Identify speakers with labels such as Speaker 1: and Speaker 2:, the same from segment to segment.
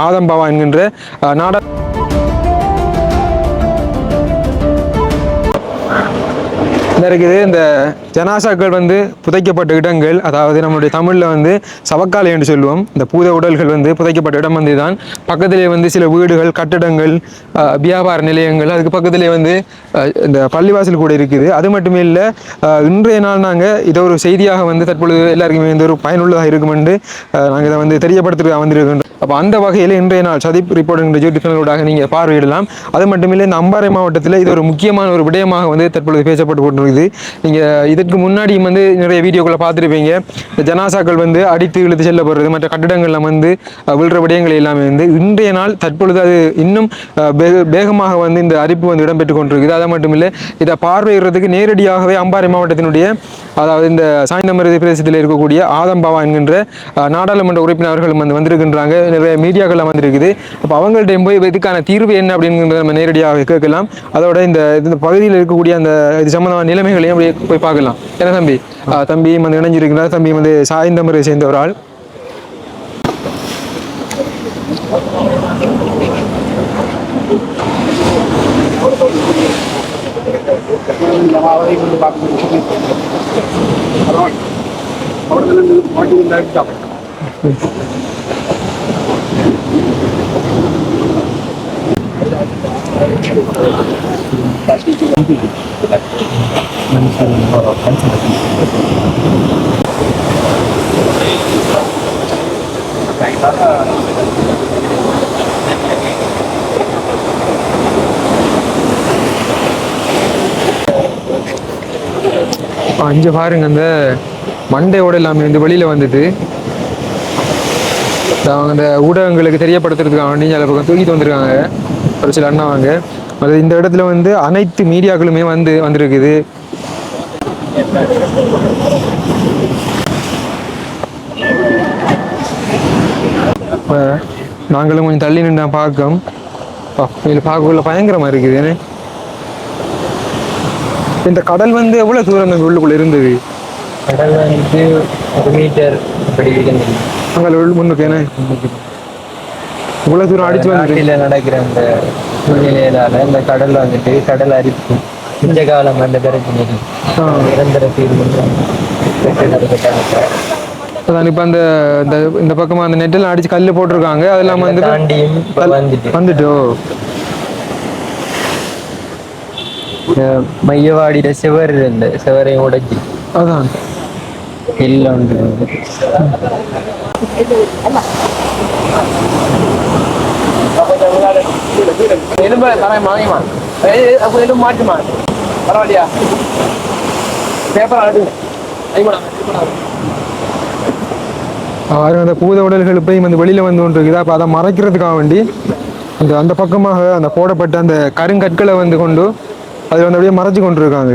Speaker 1: ஆதம்பாவா என்கின்ற அஹ், நாடா இருக்குது? இந்த ஜனாசாக்கள் வந்து புதைக்கப்பட்ட இடங்கள் அதாவது நம்மளுடைய தமிழில் வந்து சவக்காலை என்று சொல்லுவோம். இந்த பூத உடல்கள் வந்து புதைக்கப்பட்ட இடம் வந்து தான் பக்கத்திலே வந்து சில வீடுகள் கட்டடங்கள் வியாபார நிலையங்கள் அதுக்கு பக்கத்திலே வந்து இந்த பள்ளிவாசல் கூட இருக்குது. அது மட்டுமே இல்லை இன்றைய நாள் நாங்கள் இதை ஒரு செய்தியாக வந்து தற்பொழுது எல்லாருக்குமே வந்து ஒரு பயனுள்ளதாக இருக்கும் என்று நாங்கள் இதை வந்து தெரியப்படுத்துறதுக்காக வந்திருக்கின்றோம். அப்போ அந்த வகையில் இன்றைய நாள் சதீப் ரிப்போர்ட் என்ற யூடியூப் சேனலோடாக நீங்கள் பார்வையிடலாம். அது மட்டுமில்லை இந்த அம்பாறை மாவட்டத்தில் இது ஒரு முக்கியமான ஒரு விடயமாக வந்து தற்பொழுது பேசப்பட்டு கொண்டிருக்குது. நீங்கள் இதற்கு முன்னாடியும் வந்து நிறைய வீடியோக்களை பார்த்துருப்பீங்க. இந்த ஜனாசாக்கள் வந்து அடித்து இழுத்து செல்லப்படுறது மற்ற கட்டிடங்களில் வந்து விழுற விடயங்கள் எல்லாமே வந்து இன்றைய நாள் தற்பொழுது அது இன்னும் வேகமாக வந்து இந்த அறிப்பு வந்து இடம்பெற்று கொண்டிருக்குது. அது மட்டும் இல்லை இதை பார்வையிடுறதுக்கு நேரடியாகவே அம்பாறை மாவட்டத்தினுடைய அதாவது இந்த சாய்ந்தமருதி பிரதேசத்தில் இருக்கக்கூடிய ஆதம்பாவா என்கின்ற நாடாளுமன்ற உறுப்பினர்களும் வந்து வந்திருக்கின்றாங்க. நிறைய மீடியாக்கள் வந்திருக்குது அப்போ அவங்கள்ட்ட போய் இதுக்கான தீர்வு என்ன அப்படிங்கிறத நம்ம நேரடியாக கேட்கலாம் அதோட இந்த இந்த பகுதியில் இருக்கக்கூடிய அந்த இது சம்பந்தமான நிலைமைகளையும் அப்படியே போய் பார்க்கலாம் என்ன தம்பி அஹ், வந்து இணைஞ்சிருக்கிறார் தம்பி வந்து சாய்ந்தமரை சேர்ந்த ஒரு ஆள் அஞ்சு பாருங்க அந்த மண்டையோட எல்லாமே வந்து வெளியில் வந்தது அவங்க அந்த ஊடகங்களுக்கு தெரியப்படுத்துறதுக்காக வேண்டி சில பக்கம் தூக்கிட்டு வந்திருக்காங்க. ஒரு சில அண்ணாவாங்க அது இந்த இடத்துல வந்து அனைத்து மீடியாக்களுமே வந்து வந்திருக்குது. நாங்களும் கொஞ்சம் தள்ளி நின்று பார்க்கோம் இதில் பார்க்கக்குள்ள பயங்கரமா இருக்குது. இந்த கடல் வந்து எவ்வளவு தூரம் அந்த உள்ளுக்குள்ள இருந்தது?
Speaker 2: கடல் வந்து ஒரு மீட்டர் அப்படி இருந்தது
Speaker 1: அங்கே முன்னுக்கு ஏன்னா இவ்வளவு தூரம் அடிச்சு
Speaker 2: நாட்டில் நடக்கிற அந்த சூழ்நிலையிலால இந்த கடல் வந்துட்டு கடல் அரிப்பு இந்த காலம் அந்த பிரச்சனை
Speaker 1: ஆ.
Speaker 2: நிரந்தர தீர்வு
Speaker 1: அதான் இப்ப அந்த இந்த இந்த பக்கமா அந்த நெட்டெல்லாம் அடிச்சு கல்லு போட்டிருக்காங்க. அதெல்லாம் வந்து
Speaker 2: தாண்டியும் வந்துட்டு.
Speaker 1: வந்துட்டோ
Speaker 2: இந்த மையவாடியில செவர் இருந்த செவரையும் உடைச்சி.
Speaker 1: அதான்.
Speaker 2: இல்லை எலும்பு தரேன் வாங்கிமா அப்போ எலும்பு மாட்டுமா பரவாயில்லையா பேப்பர் அனுப்பு ஐமடா
Speaker 1: அந்த பூத உடல்கள் இப்பயும் வந்து வெளியில வந்து கொண்டு இருக்குது அப்ப அதை மறைக்கிறதுக்காக வேண்டி அந்த அந்த பக்கமாக அந்த போடப்பட்ட அந்த கருங்கற்களை வந்து கொண்டு அதில் வந்து அப்படியே மறைச்சு கொண்டு இருக்காங்க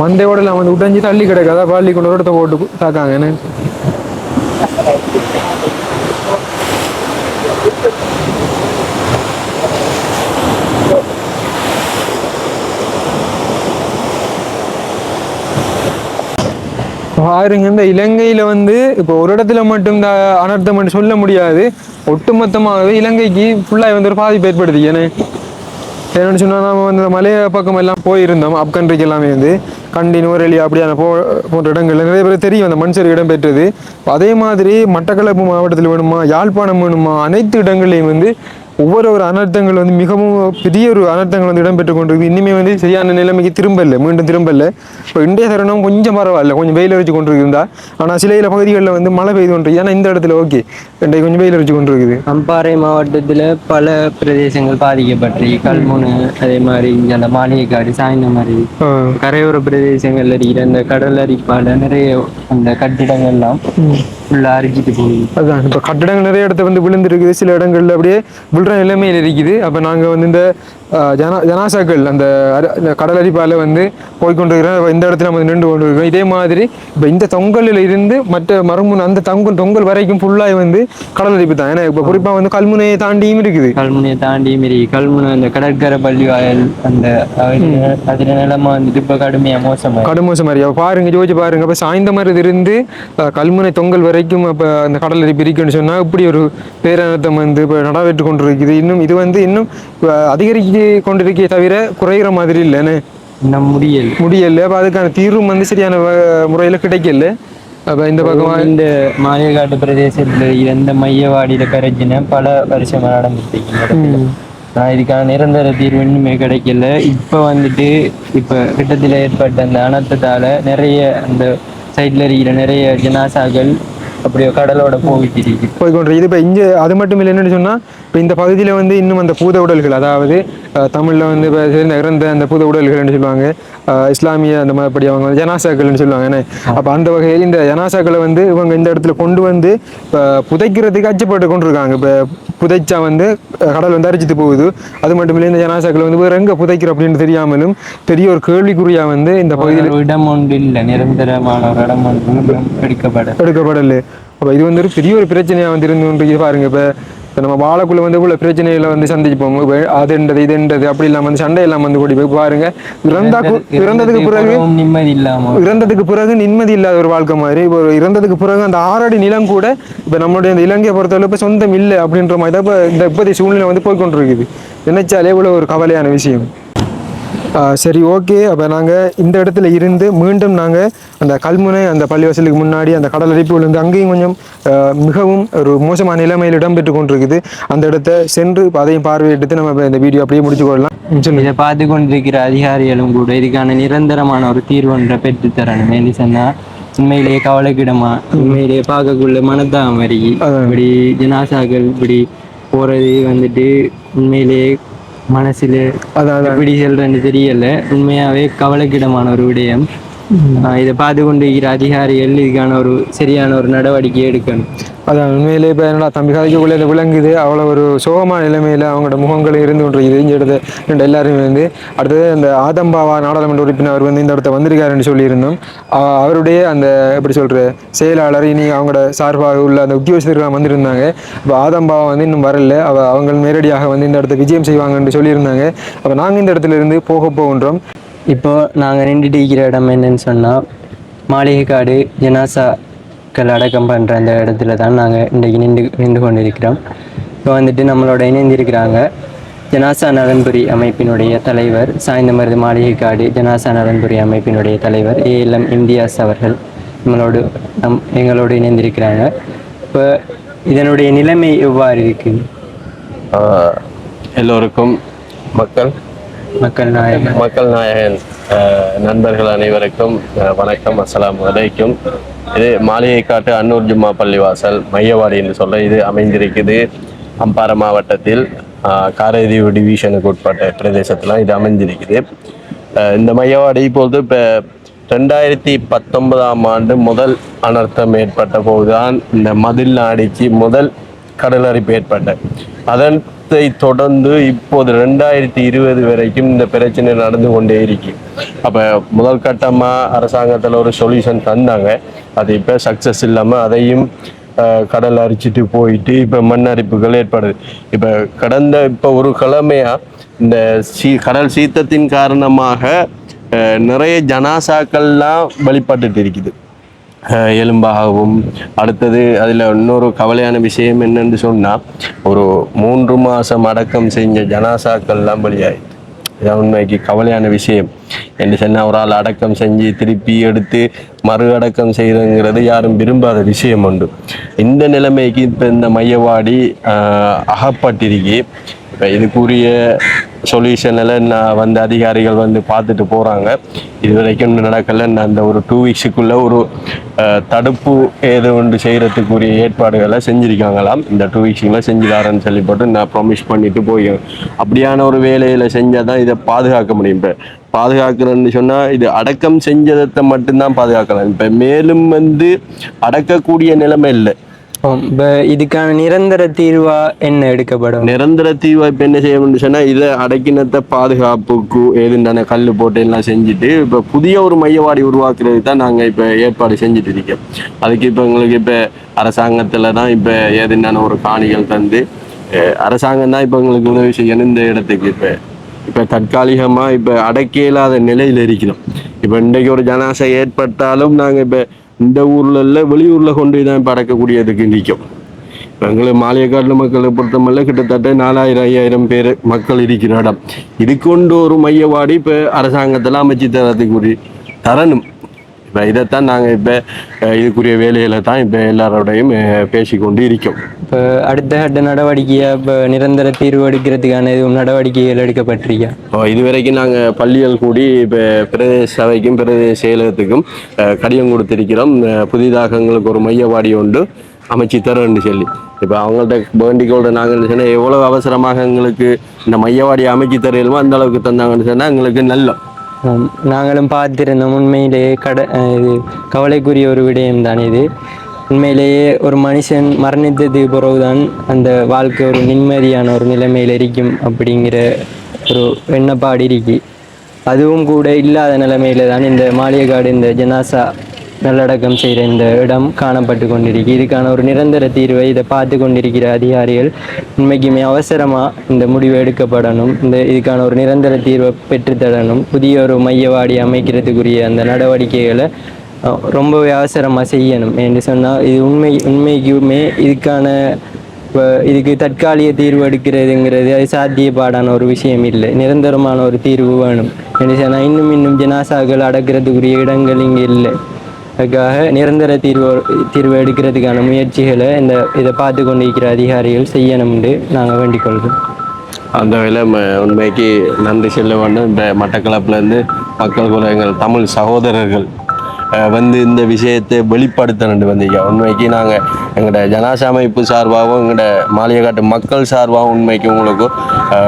Speaker 1: மந்தையோட எல்லாம் வந்து உடைஞ்சு தள்ளி கிடக்காதா பள்ளி கொண்டு ஒரு இடத்த போட்டு தாக்காங்க. என்ன? பாருங்க இந்த இலங்கையில வந்து இப்போ ஒரு இடத்துல மட்டும் இந்த அனர்த்தம் சொல்ல முடியாது. ஒட்டுமொத்தமாகவே இலங்கைக்கு ஃபுல்லாக வந்து ஒரு பாதிப்பு ஏற்படுது ஏன்னா என்னன்னு சொன்னால் நம்ம வந்து இந்த மலைய பக்கம் எல்லாம் போயிருந்தோம். அப் கண்ட்ரிக்கு எல்லாமே வந்து. கண்டி நுவரெலி அப்படியான போ போன்ற இடங்கள். நிறைய பேர் தெரியும் அந்த மண் இடம் பெற்றது அதே மாதிரி மட்டக்களப்பு மாவட்டத்தில் வேணுமா யாழ்ப்பாணம் வேணுமா அனைத்து இடங்கள்லையும் வந்து ஒவ்வொரு ஒரு அனர்த்தங்கள் வந்து மிகவும் பெரிய ஒரு அனர்த்தங்கள் வந்து இடம்பெற்று கொண்டிருக்கு. இனிமே வந்து சரியான நிலைமைக்கு திரும்பல மீண்டும் திரும்பல. இப்போ இந்திய தருணம் கொஞ்சம் பரவாயில்ல கொஞ்சம் வெயில் அடிச்சு கொண்டிருக்குதா ஆனால் சில சில பகுதிகளில் வந்து மழை பெய்து கொண்டிருக்கு. ஏன்னா இந்த இடத்துல ஓகே. இன்றைக்கு கொஞ்சம் வெயில் அடிச்சு கொண்டிருக்குது.
Speaker 2: அம்பாறை மாவட்டத்துல பல பிரதேசங்கள் பாதிக்கப்பட்டு கல்முனை அதே மாதிரி இங்க அந்த மாளிகைக்காடு சாய்ந்தமரி
Speaker 1: ஆ.
Speaker 2: கரையோர பிரதேசங்கள்ல இருக்கிற அந்த கடல் அரிப்பால நிறைய அந்த கட்டிடங்கள்லாம் ஃபுல்லா அரிச்சிட்டு போகுது.
Speaker 1: அதான். இப்போ கட்டடங்கள் நிறைய இடத்துல வந்து விழுந்திருக்குது. சில இடங்கள்ல அப்படியே பண்ணுற நிலைமையில் இருக்குது. அப்போ நாங்கள் வந்து இந்த ஜனா ஜனாசாக்கள் அந்த கடல் அரிப்பால வந்து போய்கொண்டிருக்கிறோம் இந்த இடத்துல நம்ம நின்று கொண்டிருக்கிறோம். இதே மாதிரி இப்போ இந்த தொங்கலில் இருந்து மற்ற மறுமுன் அந்த தொங்கல் தொங்கல் வரைக்கும் ஃபுல்லாக வந்து கடல் அரிப்பு தான். ஏன்னா இப்போ குறிப்பாக வந்து கல்முனையை தாண்டியும் இருக்குது.
Speaker 2: கல்முனையை தாண்டி மாரி கல்முனை அந்த கடற்கரை பள்ளிவாயல் அந்த அதுல- நிலமா வந்துட்டு இப்ப கடுமையா மோசமா
Speaker 1: கடுமோசம் மாதிரி அப்போ பாருங்க ஜோதிச்சு பாருங்க. அப்போ சாய்ந்த மாதிரி இருந்து கல்முனை தொங்கல் வரைக்கும் அப்போ அந்த கடல் அரிப்பு இருக்குன்னு சொன்னால் இப்படி ஒரு பேரனர்த்தம் வந்து இப்போ நடைபெற்று கொண்டிருக்குது. இன்னும் இது வந்து இன்னும் அஹ், அதிகரிக்க கொண்டிருக்கே தவிர குறையிற மாதிரி இல்லைன்னு
Speaker 2: இன்னும் முடியல.
Speaker 1: முடியல. அப்போ அதுக்கான தீர்வும் வந்து சரியான முறையில் கிடைக்கல. அப்போ இந்த பக்கம்
Speaker 2: இந்த மாயக்காட்டு பிரதேசத்துல இருந்த மையவாடியில பிரச்சனை பல வருஷமா நடந்துட்டு. நான் இதுக்கான நிரந்தர தீர்வு இன்னுமே கிடைக்கல. இப்ப வந்துட்டு இப்ப கிட்டத்தில் ஏற்பட்ட அந்த அனர்த்தத்தால நிறைய அந்த சைட்ல இருக்கிற நிறைய ஜனாசாக்கள் அப்படியே கடலோட போயிட்டு இருக்கு.
Speaker 1: போய் கொண்டிருக்கு இப்போ இங்கே அது மட்டும் இல்லை என்னன்னு சொன்னால் இப்போ இந்த பகுதியில் வந்து இன்னும் அந்த பூத உடல்கள் அதாவது தமிழ்ல வந்து இப்போ சேர்ந்த இறந்த அந்த பூத உடல்கள்னு சொல்லுவாங்க இஸ்லாமிய அந்த மாதிரிப்படி அவங்க வந்து ஜனாசாக்கள்னு சொல்லுவாங்க என்ன? அப்போ அந்த வகையில் இந்த ஜனாசாக்களை வந்து இவங்க இந்த இடத்துல கொண்டு வந்து இப்போ புதைக்கிறதுக்கு அச்சப்பட்டு கொண்டிருக்காங்க. இப்போ புதைச்சா வந்து கடல் வந்து அரிச்சிட்டு போகுது. அது மட்டும் இல்லை இந்த ஜனாசாக்களை வந்து வேற எங்கே புதைக்கிற அப்படின்னு தெரியாமலும் பெரிய ஒரு கேள்விக்குறியா வந்து இந்த பகுதியில்
Speaker 2: இடம் ஒன்று இல்லை. நிரந்தரமான ஒரு இடம் ஒன்று
Speaker 1: எடுக்கப்படல. அப்போ இது வந்து ஒரு பெரிய ஒரு பிரச்சனையாக வந்து இருந்து பாருங்க இப்போ இப்போ நம்ம வாழக்குள்ள வந்து இவ்வளோ பிரச்சனைகளை வந்து சந்திப்போம். அதுன்றது இதுன்றது அப்படி இல்லாமல் வந்து சண்டை இல்லாமல் வந்து கூடி போய் பாருங்க. இறந்தா இறந்ததுக்கு பிறகு
Speaker 2: நிம்மதி இல்லாம.
Speaker 1: இறந்ததுக்கு பிறகு நிம்மதி இல்லாத ஒரு வாழ்க்கை மாதிரி. இப்போ இறந்ததுக்கு பிறகு அந்த ஆறடி நிலம் கூட இப்போ நம்மளுடைய இந்த இலங்கையை பொறுத்தவரை இப்போ சொந்தம் இல்லை அப்படின்ற மாதிரி தான் இப்போ இந்த இப்போதைய சூழ்நிலை வந்து போய்க்கொண்டிருக்குது. நினைச்சாலே இவ்வளோ ஒரு கவலையான விஷயம். சரி ஓகே. அப்போ நாங்கள் இந்த இடத்துல இருந்து மீண்டும் நாங்கள் அந்த கல்முனை அந்த பள்ளிவாசலுக்கு முன்னாடி அந்த கடல் அரிப்பு விழுந்து அங்கேயும் கொஞ்சம் மிகவும் ஒரு மோசமான நிலைமையில் இடம்பெற்று கொண்டிருக்குது. அந்த இடத்த சென்று அதையும் பார்வையிட்டு நம்ம இந்த வீடியோ அப்படியே முடிச்சு கொள்ளலாம்.
Speaker 2: இதை பார்த்து கொண்டிருக்கிற அதிகாரிகளும் கூட இதுக்கான நிரந்தரமான ஒரு தீர்வு ஒன்றை பெற்று தரணும். ஏன்னு சொன்னா உண்மையிலேயே கவலைக்கிடமா உண்மையிலேயே பார்க்கக்குள்ள மனதான் மாதிரி இப்படி ஜனாசாக்கள் இப்படி போறது வந்துட்டு உண்மையிலேயே மனசுல
Speaker 1: அதான்
Speaker 2: எப்படி சொல்றேன்னு தெரியல. உண்மையாவே கவலைக்கிடமான ஒரு விடயம். இதை பார்த்து கொண்டிருக்கிற அதிகாரிகள் இதுக்கான ஒரு சரியான ஒரு நடவடிக்கை எடுக்கணும்.
Speaker 1: அதான் உண்மையிலே இப்போ என்னடா தம்பி கதைக்குள்ளே இது விளங்குது? அவ்வளோ ஒரு சோகமான நிலைமையில் அவங்களோட முகங்கள் இருந்து கொண்டிருக்குது. இங்கே ரெண்டு எல்லாருமே வந்து. அடுத்தது அந்த ஆதம்பாவா நாடாளுமன்ற உறுப்பினர் அவர் வந்து இந்த இடத்த வந்திருக்காருன்னு சொல்லியிருந்தோம். அவருடைய அந்த எப்படி சொல்கிற செயலாளர் இனி அவங்களோட சார்பாக உள்ள அந்த உத்தியோகஸ்தர்கள் வந்திருந்தாங்க. இப்போ ஆதம்பாவா வந்து இன்னும் வரல. அவ அவங்க நேரடியாக வந்து இந்த இடத்த விஜயம் செய்வாங்கன்னு சொல்லியிருந்தாங்க. அப்போ நாங்கள் இந்த இடத்துல இருந்து போக போகின்றோம்.
Speaker 2: இப்போது நாங்கள் நின்றுட்டு இருக்கிற இடம் என்னன்னு சொன்னால் மாளிகை காடு மாளிகைக்காடு ஜனாசாக்கள் அடக்கம் பண்ணுற அந்த இடத்துல தான் நாங்கள் இன்றைக்கு நின்று நின்று கொண்டிருக்கிறோம். இப்போ வந்துட்டு நம்மளோட இணைந்திருக்கிறாங்க ஜனாசா நலன்புரி அமைப்பினுடைய தலைவர் சாய்ந்தமருது மாளிகைக்காடு ஜனாசா நலன்புரி அமைப்பினுடைய தலைவர் ஏஎல்எம் இம்தியாஸ் அவர்கள் நம்மளோடு நம் எங்களோடு இணைந்திருக்கிறாங்க. இப்போ இதனுடைய நிலைமை எவ்வாறு இருக்குது
Speaker 3: ஆஹ் எல்லோருக்கும் மக்கள்.
Speaker 2: மக்கள் நாயகம்
Speaker 3: மக்கள் நாயகன். நண்பர்கள் அனைவருக்கும் வணக்கம் அஸ்லாம் வலைக்கும் இது மாளிகைக்காட்டு அன்னூர் ஜும்மா பள்ளிவாசல் மையவாடி என்று சொல்ல இது அமைந்திருக்குது. அம்பாறை மாவட்டத்தில் காரைதீவு டிவிஷனுக்கு உட்பட்ட பிரதேசத்தில் இது அமைந்திருக்குது. இந்த மையவாடி இப்போது இப்போ ரெண்டாயிரத்தி பத்தொன்பதாம் ஆண்டு முதல் அனர்த்தம் ஏற்பட்ட போதுதான் இந்த மதில் நாடிக்கு முதல் கடலரிப்பு ஏற்பட்டது. அதன் தொடர்ந்து இப்போது ரெண்டாயிரத்தி இருபது வரைக்கும் இந்த பிரச்சனை நடந்து கொண்டே இருக்கு. அப்போ முதல் கட்டமாக அரசாங்கத்தில் ஒரு சொல்யூஷன் தந்தாங்க. அது இப்போ சக்ஸஸ் இல்லாமல் அதையும் கடல் அரிச்சிட்டு போயிட்டு இப்போ மண் அரிப்புகள் ஏற்படுது. இப்போ கடந்த இப்போ ஒரு கிழமையாக இந்த சீ கடல் சீத்தத்தின் காரணமாக நிறைய ஜனாசாக்கள்லாம் வெளிப்பட்டுட்டு இருக்குது. எலும்பாகவும். அடுத்தது அதில் இன்னொரு கவலையான விஷயம் என்னன்னு சொன்னால் ஒரு மூன்று மாதம் அடக்கம் செஞ்ச ஜனாசாக்கள்லாம் வெளியாயிடுச்சு இதான் உண்மைக்கு கவலையான விஷயம். என்று சொன்னால் ஒரு ஆள் அடக்கம் செஞ்சு திருப்பி எடுத்து மறு அடக்கம் செய்கிறங்கிறது யாரும் விரும்பாத விஷயம் உண்டு. இந்த நிலைமைக்கு இப்போ இந்த மையவாடி அகப்பட்டிருக்கி. இப்போ இதுக்குரிய சொல்யூஷனில் நான் வந்து அதிகாரிகள் வந்து பார்த்துட்டு போகிறாங்க இது வரைக்கும் இன்னும் நடக்கலை. நான் அந்த ஒரு டூ வீக்ஸுக்குள்ளே ஒரு தடுப்பு ஏதோ ஒன்று செய்கிறதுக்குரிய ஏற்பாடுகளை செஞ்சுருக்காங்களாம். இந்த டூ வீக்ஸுக்குள்ளே செஞ்சுதாரன்னு சொல்லி போட்டு நான் ப்ரொமிஷ் பண்ணிட்டு போய் அப்படியான ஒரு வேலையில் செஞ்சால் தான் இதை பாதுகாக்க முடியும். இப்போ பாதுகாக்கிறேன்னு சொன்னால் இது அடக்கம் செஞ்சதை மட்டும்தான் பாதுகாக்கலாம். இப்போ மேலும் வந்து அடக்கக்கூடிய நிலைமை இல்லை.
Speaker 2: இதுக்கான நிரந்தர தீர்வா என்ன எடுக்கப்படும்?
Speaker 3: நிரந்தர தீர்வா இப்போ என்ன செய்யணும்னு சொன்னால் இதை அடக்கினத்தை பாதுகாப்புக்கு ஏதுண்டான கல் போட்டு எல்லாம் செஞ்சுட்டு இப்போ புதிய ஒரு மையவாடி உருவாக்குறது தான் நாங்கள் இப்போ ஏற்பாடு செஞ்சுட்டு இருக்கோம். அதுக்கு இப்போ எங்களுக்கு இப்போ அரசாங்கத்தில் தான் இப்போ ஏதுண்டான ஒரு காணிகள் தந்து அரசாங்கம் தான் இப்போ எங்களுக்கு உதவி செய்யணும் இந்த இடத்துக்கு இப்போ. இப்போ தற்காலிகமாக இப்போ அடக்க இல்லாத நிலையில் இருக்கிறோம். இப்போ இன்றைக்கு ஒரு ஜனாசை ஏற்பட்டாலும் நாங்கள் இப்போ இந்த ஊர்ல இல்லை வெளியூரில் கொண்டு தான் பறக்கக்கூடியதுக்கு நிற்கும் எங்களை எங்களுக்கு மக்களை பொறுத்தமல்ல கிட்டத்தட்ட நாலாயிரம் ஐயாயிரம் பேர் மக்கள் இருக்கிற இடம். இது கொண்டு ஒரு மையவாடி இப்போ அரசாங்கத்தில் அமைச்சு தரத்துக்குரிய தரணும். இப்போ இதைத்தான் நாங்கள் இப்போ இதுக்குரிய வேலைகளை தான் இப்போ எல்லாரோடையும் பேசிக்கொண்டு இருக்கோம்
Speaker 2: இப்போ அடுத்த கட்ட நடவடிக்கையா இப்போ நிரந்தர தீர்வு எடுக்கிறதுக்கான எதுவும் நடவடிக்கைகள் எடுக்கப்பட்டிருக்கா?
Speaker 3: இப்போ இதுவரைக்கும் நாங்கள் பள்ளிகள் கூடி இப்போ பிரதேச சபைக்கும் பிரதேச செயலகத்துக்கும் கடிதம் கொடுத்திருக்கிறோம். புதிதாக எங்களுக்கு ஒரு மையவாடி உண்டு அமைச்சு தரோன்னு சொல்லி. இப்போ அவங்கள்ட்ட வேண்டிக்கொள்ற நாங்கள் சொன்னால் எவ்வளோ அவசரமாக எங்களுக்கு இந்த மையவாடி அமைச்சு தரையிலுமோ அந்த அளவுக்கு தந்தாங்கன்னு சொன்னால் எங்களுக்கு நல்ல
Speaker 2: நாங்களும் பார்த்திருந்தோம். உண்மையிலேயே கட இது கவலைக்குரிய ஒரு விடயம் தான் இது. உண்மையிலேயே ஒரு மனுஷன் மரணித்தது பிறகுதான் அந்த வாழ்க்கை ஒரு நிம்மதியான ஒரு நிலைமையில் இருக்கும் அப்படிங்கிற ஒரு எண்ணப்பாடு இருக்கு. அதுவும் கூட இல்லாத நிலைமையில தான் இந்த மாளிகைக்காடு இந்த ஜனாசா நல்லடக்கம் செய்கிற இந்த இடம் காணப்பட்டு கொண்டிருக்கு. இதுக்கான ஒரு நிரந்தர தீர்வை இதை பார்த்து கொண்டிருக்கிற அதிகாரிகள் உண்மைக்குமே அவசரமாக இந்த முடிவு எடுக்கப்படணும். இந்த இதுக்கான ஒரு நிரந்தர தீர்வை பெற்றுத்தரணும் புதிய ஒரு மையவாடி அமைக்கிறதுக்குரிய அந்த நடவடிக்கைகளை ரொம்பவே அவசரமாக செய்யணும். என்று சொன்னால் இது உண்மை உண்மைக்குமே இதுக்கான இப்போ இதுக்கு தற்காலிக தீர்வு எடுக்கிறதுங்கிறது அது சாத்தியப்பாடான ஒரு விஷயம் இல்லை. நிரந்தரமான ஒரு தீர்வு வேணும். என்று சொன்னால் இன்னும் இன்னும் ஜனாசாக்கள் அடக்கிறதுக்குரிய இடங்கள் இங்கே இல்லை. அதுக்காக நிரந்தர தீர்வு தீர்வு எடுக்கிறதுக்கான முயற்சிகளை இந்த இதை பார்த்து கொண்டிருக்கிற அதிகாரிகள் செய்யணும்னு நாங்கள் வேண்டிக் கொள்கிறோம்
Speaker 3: அந்த வகையில் ம- உண்மைக்கு நன்றி செல்ல வேண்டும். இந்த மட்டக்களப்புலேருந்து மக்கள் கூட எங்கள் தமிழ் சகோதரர்கள் வந்து இந்த விஷயத்தை வெளிப்படுத்தணுண்டு வந்தீங்க உண்மைக்கு நாங்கள் எங்களோட ஜனாச அமைப்பு சார்பாகவும் எங்களோட மாளிகைக்காட்டு மக்கள் சார்பாகவும் உண்மைக்கு உங்களுக்கு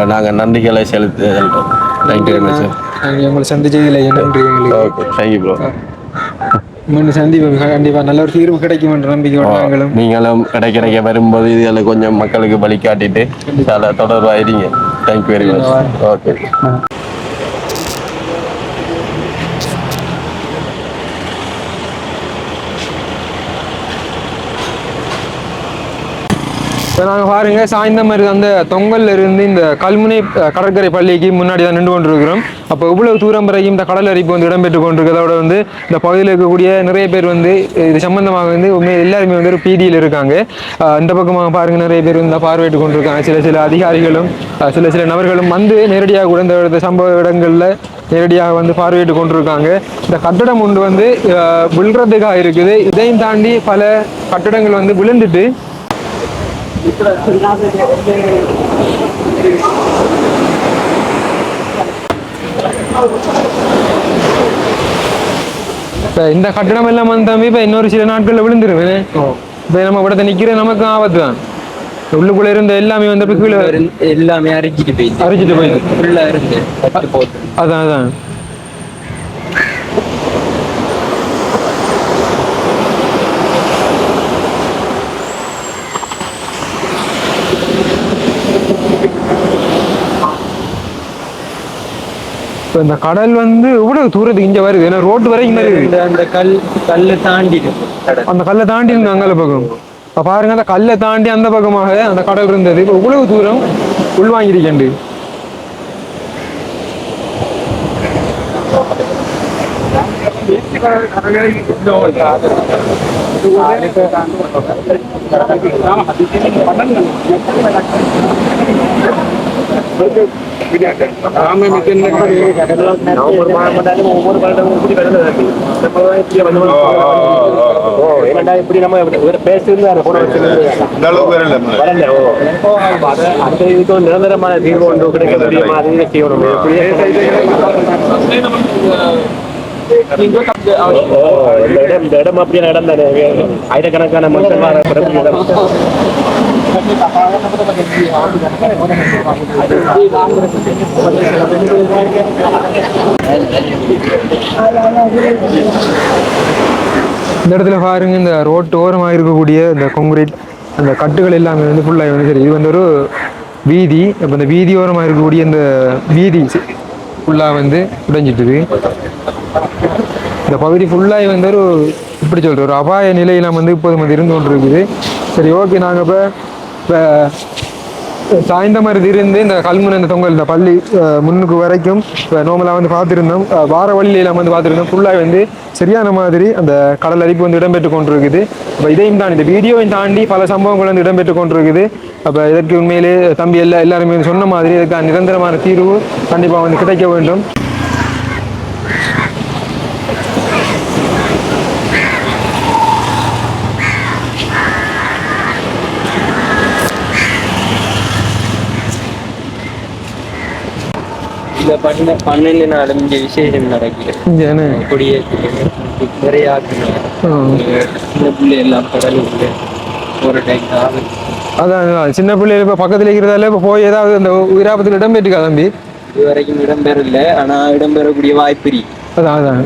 Speaker 3: நாங்கள் நன்றிகளை செலுத்த செலுத்துறோம் தேங்க்யூ வெரி மச் சார்
Speaker 1: நாங்கள் உங்களை சந்திச்சதில் நன்றி.
Speaker 3: ஓகே தேங்க்யூ ப்ரோ
Speaker 1: மீண்டும் சந்திப்போம் கண்டிப்பாக நல்ல ஒரு தீர்வு கிடைக்கும் என்ற நம்பிக்கையோட நாங்களும்
Speaker 3: நீங்களும் இடைக்கிடைக்க வரும்போது இதில் கொஞ்சம் மக்களுக்கு வழிகாட்டிட்டு அதில் தொடர்பாயிருங்க thank you very much okay
Speaker 1: இப்போ நாங்கள் பாருங்கள் சாய்ந்த மாதிரி அந்த தொங்கல்ல இருந்து இந்த கல்முனை கடற்கரை பள்ளிக்கு முன்னாடி தான் நின்று கொண்டிருக்கிறோம். அப்போ இவ்வளவு தூரம் வரைக்கும் இந்த கடல் அரிப்பு வந்து இடம்பெற்று கொண்டிருக்கிறதோட வந்து இந்த பகுதியில் இருக்கக்கூடிய நிறைய பேர் வந்து இது சம்பந்தமாக வந்து உண்மை எல்லாருமே வந்து ஒரு பீதியில் இருக்காங்க. இந்த பக்கமாக பாருங்க நிறைய பேர் வந்து பார்வையிட்டு கொண்டிருக்காங்க. சில சில அதிகாரிகளும் சில சில நபர்களும் வந்து நேரடியாக கூட இந்த சம்பவ இடங்களில் நேரடியாக வந்து பார்வையிட்டு கொண்டிருக்காங்க. இந்த கட்டடம் ஒன்று வந்து விழுறதுக்காக இருக்குது. இதையும் தாண்டி பல கட்டடங்கள் வந்து விழுந்துட்டு இந்த கட்டடம் எல்லாம் வந்து தம்பி இப்போ இன்னொரு சில நாட்களில் விழுந்துருவேன் இப்போ நம்ம இடத்த நிற்கிற நமக்கு ஆபத்து தான். உள்ளுக்குள்ள இருந்த எல்லாமே வந்து கீழே
Speaker 2: எல்லாமே அரிச்சிட்டு போயிடுச்சு.
Speaker 1: அரிச்சிட்டு
Speaker 2: இருந்து பட்டு போட்டு
Speaker 1: அதான் அதான். இப்போ இந்த கடல் வந்து இவ்வளவு தூரத்துக்கு இங்கே வருது? ஏன்னா ரோட்டு வரைக்கும் வருது?
Speaker 2: அந்த கல் கல்லை கடல்.
Speaker 1: அந்த கல்லை தாண்டி இருந்து அங்கால பக்கம். இப்போ பாருங்க அந்த கல்லை தாண்டி அந்த பக்கமாக அந்த கடல் இருந்தது. இப்போ இவ்வளவு தூரம் உள்வாங்கிருக்கேன்
Speaker 3: இப்படி நம்ம பேசுறது கூட
Speaker 4: இந்த அளவுக்கு வரல முன்ன.
Speaker 3: வரல ஓ அந்த இதுக்கு ஒரு நிரந்தரமான தீர்வு ஒன்று கிடைக்கக்கூடிய மாதிரி செய்யணும் இந்த இடம் அப்படியே நடந்தது ஆயிரக்கணக்கான மக்கள் வர
Speaker 1: இந்த இடத்துல பாருங்க இந்த ரோட்டு ஓரமாக இருக்கக்கூடிய இந்த கொங்கிரீட் அந்த கட்டுகள் எல்லாமே வந்து ஃபுல்லாக வந்து சரி இது வந்து ஒரு வீதி அப்போ இந்த வீதி ஓரமாக இருக்கக்கூடிய இந்த வீதி ஃபுல்லாக வந்து உடைஞ்சிட்டுது இந்த பகுதி ஃபுல்லாக வந்து ஒரு இப்படி சொல்கிற ஒரு அபாய நிலையெல்லாம் வந்து இப்போது வந்து இருந்து கொண்டு இருக்குது சரி ஓகே நாங்கள் இப்போ இப்போ சாய்ந்தமருது இருந்து இந்த கல்முனை இந்த தொங்கல் இந்த பள்ளி முன்னுக்கு வரைக்கும் இப்போ நோமலாக வந்து பார்த்துருந்தோம். வார வழியில் வந்து பார்த்துருந்தோம். ஃபுல்லாக வந்து சரியான மாதிரி அந்த கடல் அரிப்பு வந்து இடம்பெற்று கொண்டிருக்குது. இப்போ இதையும் தாண்டி இந்த வீடியோவையும் தாண்டி பல சம்பவங்கள் வந்து இடம்பெற்று கொண்டிருக்குது. அப்போ இதற்கு உண்மையிலே தம்பி எல்லா எல்லாருமே சொன்ன மாதிரி இதுக்கான நிரந்தரமான தீர்வு கண்டிப்பாக வந்து கிடைக்க வேண்டும்.
Speaker 2: இந்த பண்ண நாளும் இங்கே விசேஷம் நடக்குது. கொடியேற்று நிறைய ஆக்குங்க. சின்ன பிள்ளை எல்லாம் கடலுக்கு ஒரு டைம்
Speaker 1: அதான். சின்ன பிள்ளைகள் இப்போ பக்கத்தில் இருக்கிறதால இப்போ போய் ஏதாவது அந்த உயிராபத்தில் இடம்பெற்றுக்கா தம்பி?
Speaker 2: இது வரைக்கும் இடம்பெறல ஆனா இடம்பெறக்கூடிய வாய்ப்பு இருக்கு.
Speaker 1: அதான்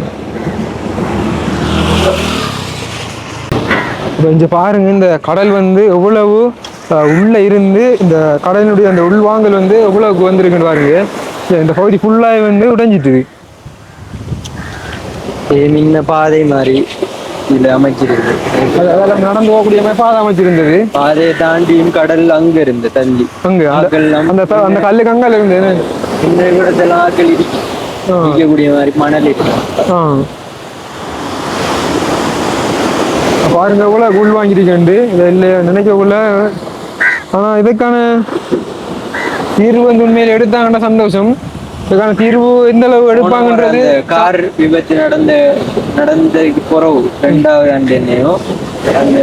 Speaker 1: இங்கே பாருங்க இந்த கடல் வந்து எவ்வளவு உள்ள இருந்து இந்த கடலினுடைய அந்த உள்வாங்கல் வந்து எவ்வளவுக்கு வந்திருக்குன்னு பாருங்க. இந்த- பகுதி ஃபுல்லாக வந்து உடைஞ்சிட்டுது.
Speaker 2: இது முன்ன பாதை மாதிரி இதுல அமைச்சிருக்கு
Speaker 1: அது அதெல்லாம் நடந்து போகக்கூடிய பாதை அமைச்சிருந்தது.
Speaker 2: பாதையை தாண்டியும் கடல் அங்க இருந்து தள்ளி.
Speaker 1: அங்கே அந்த அந்த கல்லு கங்கால இருந்து என்ன?
Speaker 2: இந்த இடத்துல ஆக்கள் இருக்கு
Speaker 1: ஆ.
Speaker 2: இருக்கக்கூடிய மாதிரி மணல் இருக்கு
Speaker 1: ஆ. பாருங்க உள் வாங்கியிருக்கேன் இதை இல்லை நினைக்கக்குள்ள. ஆனால் இதுக்கான தீர்வு வந்து உண்மையில் எடுத்தாங்கன்னா சந்தோஷம். இதுக்கான தீர்வு எந்த அளவு எடுப்பாங்கன்றது
Speaker 2: கார் விபத்து நடந்த நடந்ததுக்கு பிறகு ரெண்டாவது ஆண்டு என்னையும் அந்த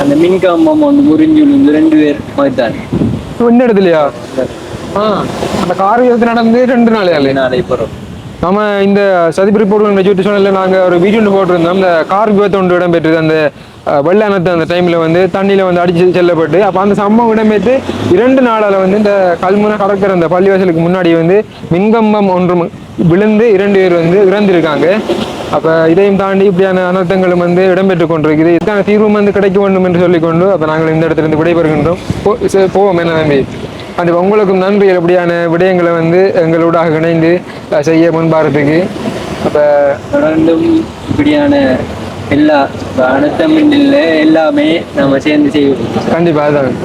Speaker 2: அந்த மின்கம்பம் ஒன்று முறிஞ்சு விழுந்து ரெண்டு பேர் மதித்தாங்க
Speaker 1: இந்த இடத்துலையா ஆ. அந்த கார் விபத்து நடந்து ரெண்டு நாள் ஆளு
Speaker 2: நாளை பிறகு.
Speaker 1: நம்ம இந்த சதிப்பிரி போட்டு மெச்சூரிட்டி சேனலில் நாங்கள் ஒரு வீடியோ போட்டிருந்தோம். இந்த கார் விபத்து ஒன்று இடம்பெற்றது. அந்த வெள்ளானத்து அந்த டைமில் வந்து தண்ணியில் வந்து அடிச்சு செல்லப்பட்டு அப்போ அந்த சம்பவம் இடம்பெற்று இரண்டு நாளால் வந்து இந்த கல்முனை கடற்கரை அந்த பள்ளிவாசலுக்கு முன்னாடி வந்து மின்கம்பம் ஒன்று விழுந்து இரண்டு பேர் வந்து இறந்திருக்காங்க. அப்போ இதையும் தாண்டி இப்படியான அனர்த்தங்களும் வந்து இடம்பெற்று கொண்டிருக்குது. இதுக்கான தீர்வு வந்து கிடைக்க வேண்டும் என்று சொல்லிக்கொண்டு அப்போ நாங்கள் இந்த இடத்துல இருந்து விடைபெறுகின்றோம் போவோம். என்ன நம்பி அந்த உங்களுக்கும் நன்றி. அப்படியான விடயங்களை வந்து எங்களோடாக இணைந்து செய்ய முன்பாரத்துக்கு அப்போ
Speaker 2: தொடர்ந்தும் இப்படியான எல்லா அனர்த்தம் இல்லை எல்லாமே நம்ம சேர்ந்து செய்வோம்.
Speaker 1: கண்டிப்பாக அதுதான்.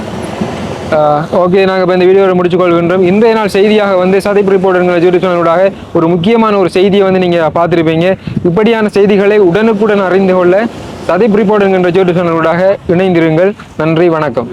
Speaker 1: ஓகே நாங்கள் இப்போ இந்த வீடியோவை முடிச்சுக் கொள்கின்றோம். இன்றைய நாள் செய்தியாக வந்து சதைப் ரிப்போர்ட்டுங்கிற யூடியூப் சேனலூடாக ஒரு முக்கியமான ஒரு செய்தியை வந்து நீங்கள் பார்த்துருப்பீங்க. இப்படியான செய்திகளை உடனுக்குடன் அறிந்து கொள்ள சதைப் ரிப்போர்ட்டுங்கிற யூடியூப் சேனலூடாக இணைந்திருங்கள். நன்றி வணக்கம்.